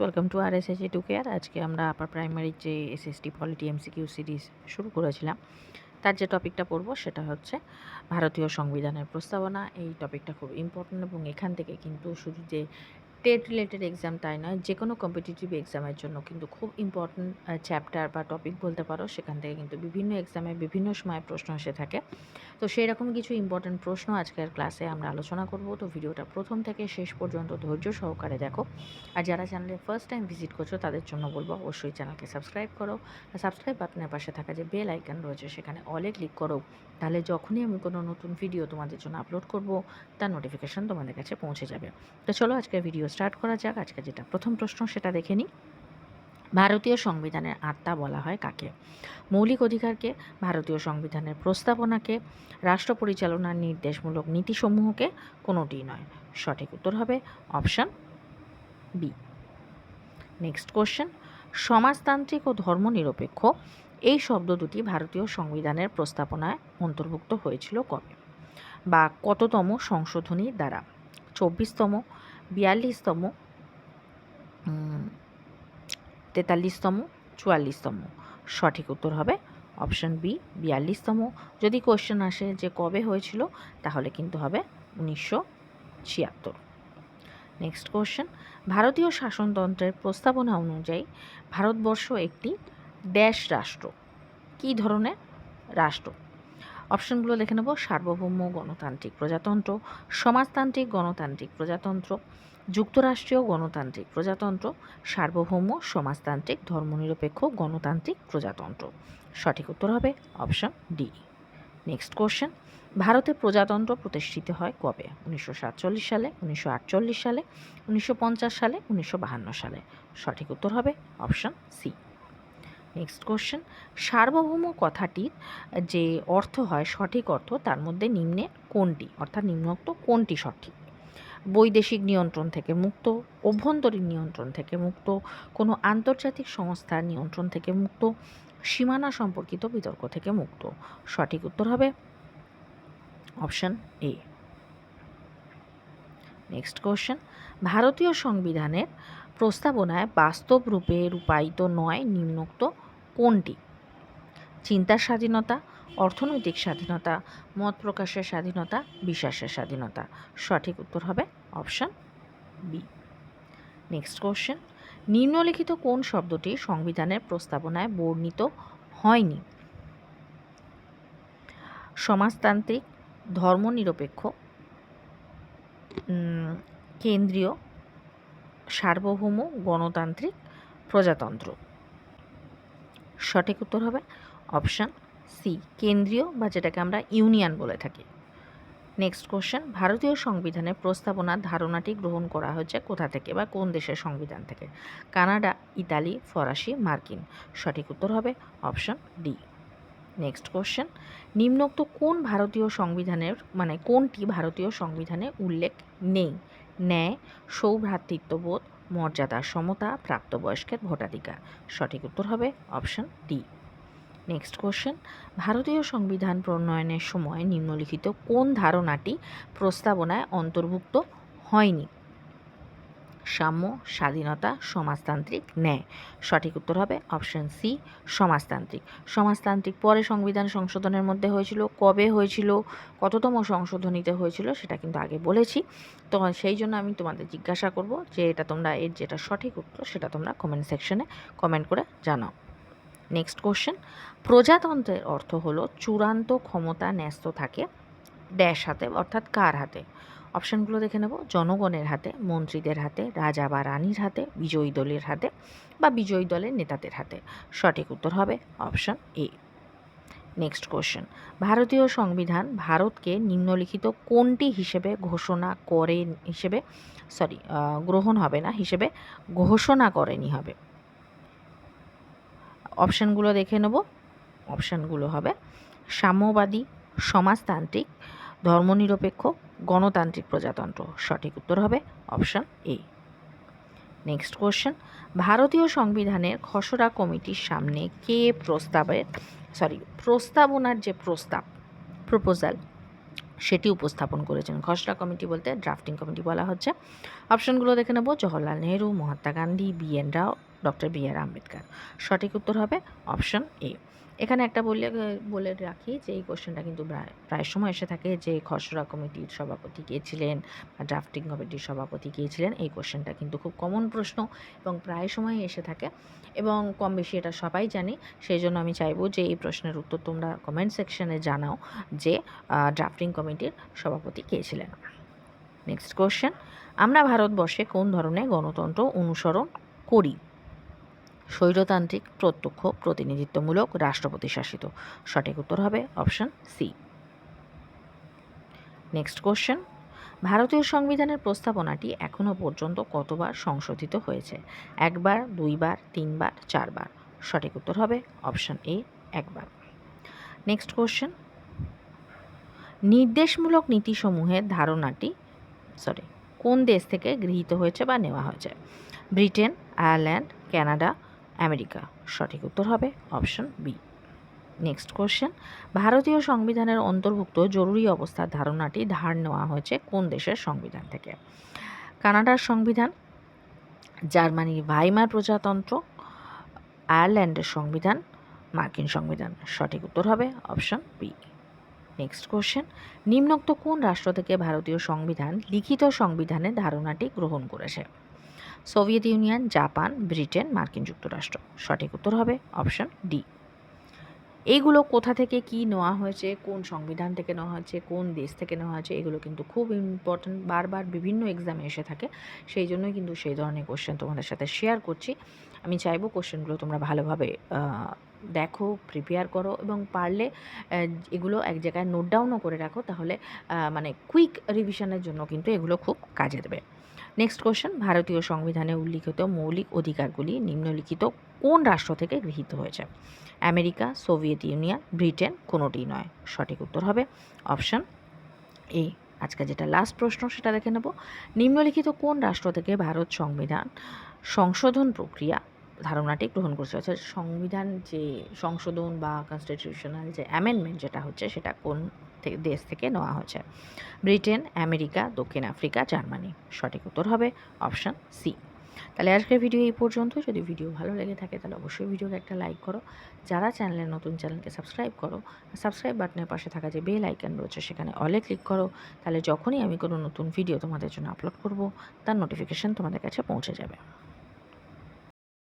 Welcome to R S S to care আজকে আমরা আপার প্রাইমারির যে এসএসটি পলিটি এমসিকিউ সিরিজ শুরু করেছিলাম, তার যে টপিকটা পড়ব সেটা হচ্ছে ভারতীয় সংবিধানের প্রস্তাবনা। এই টপিকটা খুব ইম্পর্ট্যান্ট এবং এখান থেকে কিন্তু শুধু যে টেট রিলেটেড এক্সাম তাই নয় যে কোনো কম্পিটিটিভ এক্সামের জন্য। কিন্তু খুব ইম্পর্ট্যান্ট চ্যাপ্টার বা টপিক বলতে পারো, সেখান থেকে কিন্তু বিভিন্ন এক্সামে বিভিন্ন সময় প্রশ্ন এসে থাকে। তো সেই রকম কিছু ইম্পর্ট্যান্ট প্রশ্ন আজকের ক্লাসে আমরা আলোচনা করব। তো ভিডিওটা প্রথম থেকে শেষ পর্যন্ত ধৈর্য সহকারে দেখো। আর যারা চ্যানেলে ফার্স্ট টাইম ভিজিট করছ, তাদের জন্য বলব অবশ্যই চ্যানেলকে সাবস্ক্রাইব করো। আর সাবস্ক্রাইব বাটনের পাশে থাকা যে বেল আইকন রয়েছে, সেখানে অলে ক্লিক করো। তাহলে যখনই আমি কোনো নতুন ভিডিও তোমাদের জন্য আপলোড করব, তার নোটিফিকেশান তোমাদের কাছে পৌঁছে যাবে। তো চলো আজকের ভিডিও স্টার্ট করা যাক। আজকে যেটা প্রথম প্রশ্ন, সেটা দেখে নিই। ভারতীয় সংবিধানের আত্মা বলা হয় কাকে? মৌলিক অধিকারকে, ভারতীয় সংবিধানের প্রস্তাবনাকে, রাষ্ট্র পরিচালনার নির্দেশমূলক নীতিসমূহকে কোনোটিই নয়। সঠিক উত্তর হবে অপশান বি। Next question. সমাজতান্ত্রিক ও ধর্মনিরপেক্ষ, এই শব্দ দুটি ভারতীয় সংবিধানের প্রস্তাবনায় অন্তর্ভুক্ত হয়েছিল কবে? বা কততম সংশোধনীর দ্বারা? চব্বিশতম বিয়াল্লিশতম তেতাল্লিশতম চুয়াল্লিশতম সঠিক উত্তর হবে অপশন বি বিয়াল্লিশতম যদি কোশ্চেন আসে যে কবে হয়েছিল, তাহলে কিন্তু হবে উনিশশো ছিয়াত্তর। নেক্সট কোশ্চেন ভারতীয় শাসনতন্ত্রের প্রস্তাবনা অনুযায়ী ভারতবর্ষ একটি ড্যাশ রাষ্ট্র। কী ধরনের রাষ্ট্র? অপশনগুলো দেখে নেব। সার্বভৌম গণতান্ত্রিক প্রজাতন্ত্র, সমাজতান্ত্রিক গণতান্ত্রিক প্রজাতন্ত্র, যুক্তরাষ্ট্রীয় গণতান্ত্রিক প্রজাতন্ত্র, সার্বভৌম সমাজতান্ত্রিক ধর্মনিরপেক্ষ গণতান্ত্রিক প্রজাতন্ত্র। সঠিক উত্তর হবে অপশন ডি। Next question. ভারতে প্রজাতন্ত্র প্রতিষ্ঠিত হয় কবে? উনিশশো সাতচল্লিশ সালে, উনিশশো আটচল্লিশ সালে, উনিশশো পঞ্চাশ সালে, উনিশশো বাহান্ন সালে। সঠিক উত্তর হবে অপশন সি। নেক্সট কোশ্চেন সার্বভৌম কথাটির যে অর্থ হয়, সঠিক অর্থ, তার মধ্যে নিম্নে কোনটি? অর্থাৎ নিম্নোক্ত কোনটি সঠিক? বৈদেশিক নিয়ন্ত্রণ থেকে মুক্ত, অভ্যন্তরীণ নিয়ন্ত্রণ থেকে মুক্ত, কোনো আন্তর্জাতিক সংস্থার নিয়ন্ত্রণ থেকে মুক্ত, সীমানা সম্পর্কিত বিতর্ক থেকে মুক্ত। সঠিক উত্তর হবে অপশন এ। নেক্সট কোশ্চেন ভারতীয় সংবিধানের প্রস্তাবনায় বাস্তব রূপে রূপায়িত নয়, নিম্নোক্ত কোনটি? চিন্তার স্বাধীনতা, অর্থনৈতিক স্বাধীনতা, মত প্রকাশের স্বাধীনতা, বিশ্বাসের স্বাধীনতা। সঠিক উত্তর হবে অপশান বি। Next question. নিম্নলিখিত কোন শব্দটি সংবিধানের প্রস্তাবনায় বর্ণিত হয়নি? সমাজতান্ত্রিক, ধর্মনিরপেক্ষ কেন্দ্রীয়, সার্বভৌম, গণতান্ত্রিক, প্রজাতন্ত্র। সঠিক উত্তর হবে অপশান সি, কেন্দ্রীয় বা যেটাকে আমরা ইউনিয়ন বলে থাকি। নেক্সট কোশ্চেন, ভারতীয় সংবিধানের প্রস্তাবনার ধারণাটি গ্রহণ করা হয়েছে কোথা থেকে বা কোন দেশের সংবিধান থেকে? কানাডা, ইতালি, ফরাসি, মার্কিন। সঠিক উত্তর হবে অপশন ডি। নেক্সট কোশ্চেন, নিম্নোক্ত কোন ভারতীয় সংবিধানের মানে কোনটি ভারতীয় সংবিধানে উল্লেখ নেই? ন্যায়, সৌভ্রাতৃত্ববোধ, মর্যাদা, সমতা প্রাপ্তবয়স্কের ভোটাধিকার। সঠিক উত্তর হবে অপশন ডি। Next question. ভারতীয় সংবিধান প্রণয়নের সময় নিম্নলিখিত কোন ধারণাটি প্রস্তাবনায় অন্তর্ভুক্ত হয়নি? সাম্য, স্বাধীনতা, সমাজতান্ত্রিক, ন্যায়। সঠিক উত্তর হবে অপশন সি, সমাজতান্ত্রিক। সমাজতান্ত্রিক পরে সংবিধান সংশোধনের মধ্যে হয়েছিল, কবে হয়েছিল, কততম সংশোধনীতে হয়েছিল সেটা কিন্তু আগে বলেছি। তো সেই জন্য আমি তোমাদের জিজ্ঞাসা করব যে এটা তোমরা, এর যেটা সঠিক উত্তর সেটা তোমরা কমেন্ট সেকশনে কমেন্ট করে জানাও। নেক্সট কোশ্চেন প্রজাতন্ত্রের অর্থ হলো চূড়ান্ত ক্ষমতা ন্যস্ত থাকে। ড্যাশ হাতে, অর্থাৎ কার হাতে? অপশানগুলো দেখে নেব। জনগণের হাতে, মন্ত্রীদের হাতে, রাজা বা রানীর হাতে, বিজয়ী দলের হাতে বা বিজয়ী দলের নেতাদের হাতে। সঠিক উত্তর হবে অপশান এ। Next question. ভারতীয় সংবিধান ভারতকে নিম্নলিখিত কোনটি হিসেবে ঘোষণা করে হিসেবে, সরি গ্রহণ হবে না, হিসেবে ঘোষণা করেনি হবে? অপশানগুলো দেখে নেব। অপশানগুলো হবে সাম্যবাদী সমাজতান্ত্রিক, ধর্মনিরপেক্ষ, গণতান্ত্রিক প্রজাতন্ত্র। সঠিক উত্তর হবে অপশান এ নেক্সট কোশ্চেন ভারতীয় সংবিধানের খসড়া কমিটির সামনে কে প্রস্তাবের সরি প্রস্তাবনার যে প্রস্তাব প্রপোজাল সেটি উপস্থাপন করেছেন। খসড়া কমিটি বলতে ড্রাফটিং কমিটি বলা হচ্ছে। অপশনগুলো দেখে নেব, Jawaharlal Nehru, Mahatma Gandhi, B N Rao, doctor B R Ambedkar. সঠিক উত্তর হবে অপশন এ এখানে একটা বলে বলে রাখি যে, এই কোশ্চেনটা কিন্তু প্রায় প্রায় সময় এসে থাকে যে, খসড়া কমিটির সভাপতি কে ছিলেন বা ড্রাফটিং কমিটির সভাপতি কে ছিলেন, এই কোশ্চেনটা কিন্তু খুব কমন প্রশ্ন এবং প্রায় সময় এসে থাকে এবং কম বেশি এটা সবাই জানি। সেই জন্য আমি চাইব যে, এই প্রশ্নের উত্তর তোমরা কমেন্ট সেকশনে জানাও যে ড্রাফটিং কমিটির সভাপতি কে ছিলেন। নেক্সট কোশ্চেন আমরা ভারতবর্ষে কোন ধরনের গণতন্ত্র অনুসরণ করি? স্বৈরতান্ত্রিক, প্রত্যক্ষ, প্রতিনিধিত্বমূলক, রাষ্ট্রপতি শাসিত। সঠিক উত্তর হবে অপশন সি। নেক্সট কোশ্চেন ভারতীয় সংবিধানের প্রস্তাবনাটি এখনও পর্যন্ত কতবার সংশোধিত হয়েছে? একবার, দুইবার, তিনবার, চারবার? সঠিক উত্তর হবে অপশন এ, একবার। নেক্সট কোশ্চেন নির্দেশমূলক নীতিসমূহের ধারণাটি সরি কোন দেশ থেকে গৃহীত হয়েছে বা নেওয়া হয়েছে? Britain, Ireland, Canada America. সঠিক উত্তর হবে অপশন বি। Next question. ভারতীয় সংবিধানের অন্তর্ভুক্ত জরুরি অবস্থার ধারণাটি ধার নেওয়া হয়েছে কোন দেশের সংবিধান থেকে? কানাডার সংবিধান, জার্মানির ভাইমার প্রজাতন্ত্র, আয়ারল্যান্ডের সংবিধান, মার্কিন সংবিধান। সঠিক উত্তর হবে অপশন বি। Next question. নিম্নোক্ত কোন রাষ্ট্র থেকে ভারতীয় সংবিধান লিখিত সংবিধানের ধারণাটি গ্রহণ করেছে? সোভিয়েত ইউনিয়ন, জাপান, ব্রিটেন, মার্কিন যুক্তরাষ্ট্র। সঠিক উত্তর হবে অপশন ডি। এইগুলো কোথা থেকে কি নেওয়া হয়েছে, কোন সংবিধান থেকে নেওয়া হয়েছে, কোন দেশ থেকে নেওয়া হয়েছে, এগুলো কিন্তু খুব ইম্পর্ট্যান্ট বারবার বিভিন্ন এক্সামে এসে থাকে। সেই জন্যই কিন্তু সেই ধরনের কোশ্চেন তোমাদের সাথে শেয়ার করছি। আমি চাইব কোশ্চেনগুলো তোমরা ভালোভাবে দেখো প্রিপেয়ার করো এবং পারলে এগুলো এক জায়গায় নোট ডাউনও করে রাখো। তাহলে মানে কুইক রিভিশনের জন্য কিন্তু এগুলো খুব কাজে দেবে। নেক্সট কোশ্চেন ভারতীয় সংবিধানে উল্লিখিত মৌলিক অধিকারগুলি নিম্নলিখিত কোন রাষ্ট্র থেকে গৃহীত হয়েছে? আমেরিকা, সোভিয়েত ইউনিয়ন, ব্রিটেন কোনোটি নয়। সঠিক উত্তর হবে অপশন এ। আজকে যেটা লাস্ট প্রশ্ন, সেটা দেখে নেব। নিম্নলিখিত কোন রাষ্ট্র থেকে ভারত সংবিধান সংশোধন প্রক্রিয়া, ধারণাটি গ্রহণ করছে? অর্থাৎ সংবিধান যে সংশোধন বা কনস্টিটিউশনাল যে অ্যামেন্ডমেন্ট যেটা হচ্ছে, সেটা কোন দেশ থেকে নেওয়া হয়েছে। ব্রিটেন, আমেরিকা, দক্ষিণ আফ্রিকা, জার্মানি। সঠিক উত্তর হবে অপশান সি। তাহলে আজকের ভিডিও এই পর্যন্ত। যদি ভিডিও ভালো লেগে থাকে, তাহলে অবশ্যই ভিডিওকে একটা লাইক করো। যারা চ্যানেলে নতুন, চ্যানেলকে সাবস্ক্রাইব করো। সাবস্ক্রাইব বাটনের পাশে থাকা যে বেল আইকন রয়েছে, সেখানে অলে ক্লিক করো। তাহলে যখনই আমি কোনো নতুন ভিডিও তোমাদের জন্য আপলোড করব, তার নোটিফিকেশান তোমাদের কাছে পৌঁছে যাবে।